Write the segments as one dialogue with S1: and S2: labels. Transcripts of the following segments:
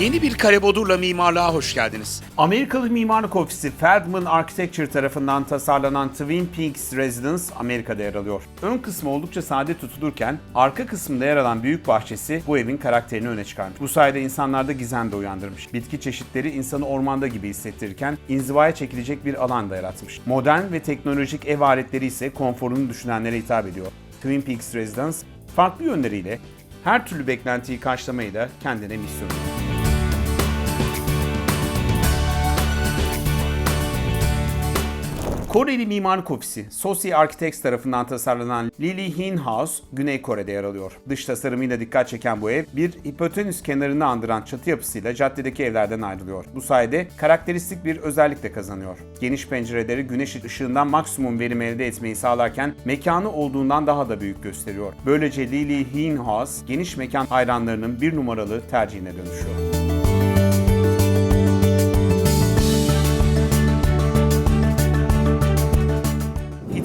S1: Yeni bir kare bodurla mimarlığa hoş geldiniz.
S2: Amerikalı mimarlık ofisi Feldman Architecture tarafından tasarlanan Twin Peaks Residence Amerika'da yer alıyor. Ön kısmı oldukça sade tutulurken arka kısmında yer alan büyük bahçesi bu evin karakterini öne çıkarmış. Bu sayede insanlarda gizem de uyandırmış. Bitki çeşitleri insanı ormanda gibi hissettirirken inzivaya çekilecek bir alan da yaratmış. Modern ve teknolojik ev aletleri ise konforunu düşünenlere hitap ediyor. Twin Peaks Residence farklı yönleriyle her türlü beklentiyi karşılamayı da kendine misyon ediyor. Koreli Mimarlık Ofisi, Sosi Architects tarafından tasarlanan Lily Hin House, Güney Kore'de yer alıyor. Dış tasarımıyla dikkat çeken bu ev, bir hipotenüs kenarını andıran çatı yapısıyla caddedeki evlerden ayrılıyor. Bu sayede karakteristik bir özellik de kazanıyor. Geniş pencereleri güneş ışığından maksimum verim elde etmeyi sağlarken mekanı olduğundan daha da büyük gösteriyor. Böylece Lily Hin House, geniş mekan hayranlarının bir numaralı tercihine dönüşüyor.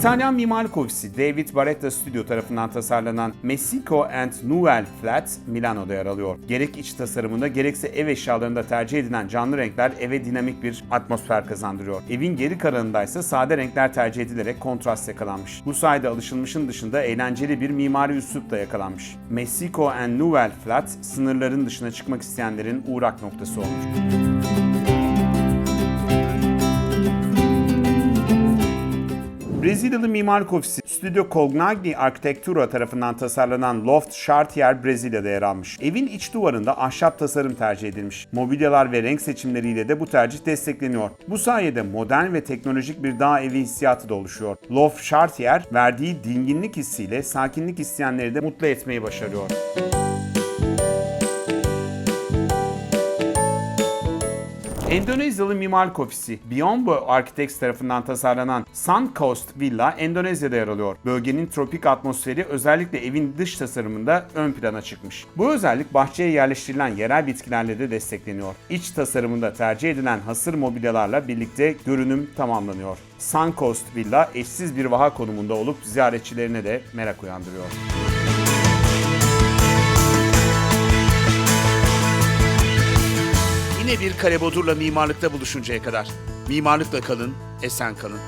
S2: İtalyan mimarlık ofisi David Barretta Studio tarafından tasarlanan Messico and Nouvelle Flat Milano'da yer alıyor. Gerek iç tasarımında gerekse ev eşyalarında tercih edilen canlı renkler eve dinamik bir atmosfer kazandırıyor. Evin geri kalanında ise sade renkler tercih edilerek kontrast yakalanmış. Bu sayede alışılmışın dışında eğlenceli bir mimari üslup da yakalanmış. Messico and Nouvelle Flat sınırların dışına çıkmak isteyenlerin uğrak noktası olmuş. Brezilyalı mimarlık ofisi Studio Cognagni Architectura tarafından tasarlanan Loft Chartier Brezilya'da yer almış. Evin iç duvarında ahşap tasarım tercih edilmiş. Mobilyalar ve renk seçimleriyle de bu tercih destekleniyor. Bu sayede modern ve teknolojik bir dağ evi hissiyatı da oluşuyor. Loft Chartier verdiği dinginlik hissiyle sakinlik isteyenleri de mutlu etmeyi başarıyor. Endonezyalı mimarlık ofisi Biombo Architects tarafından tasarlanan Sun Coast Villa Endonezya'da yer alıyor. Bölgenin tropik atmosferi özellikle evin dış tasarımında ön plana çıkmış. Bu özellik bahçeye yerleştirilen yerel bitkilerle de destekleniyor. İç tasarımında tercih edilen hasır mobilyalarla birlikte görünüm tamamlanıyor. Sun Coast Villa eşsiz bir vaha konumunda olup ziyaretçilerine de merak uyandırıyor.
S1: Yine bir kare bodurla mimarlıkta buluşuncaya kadar. Mimarlıkla kalın, esen kalın.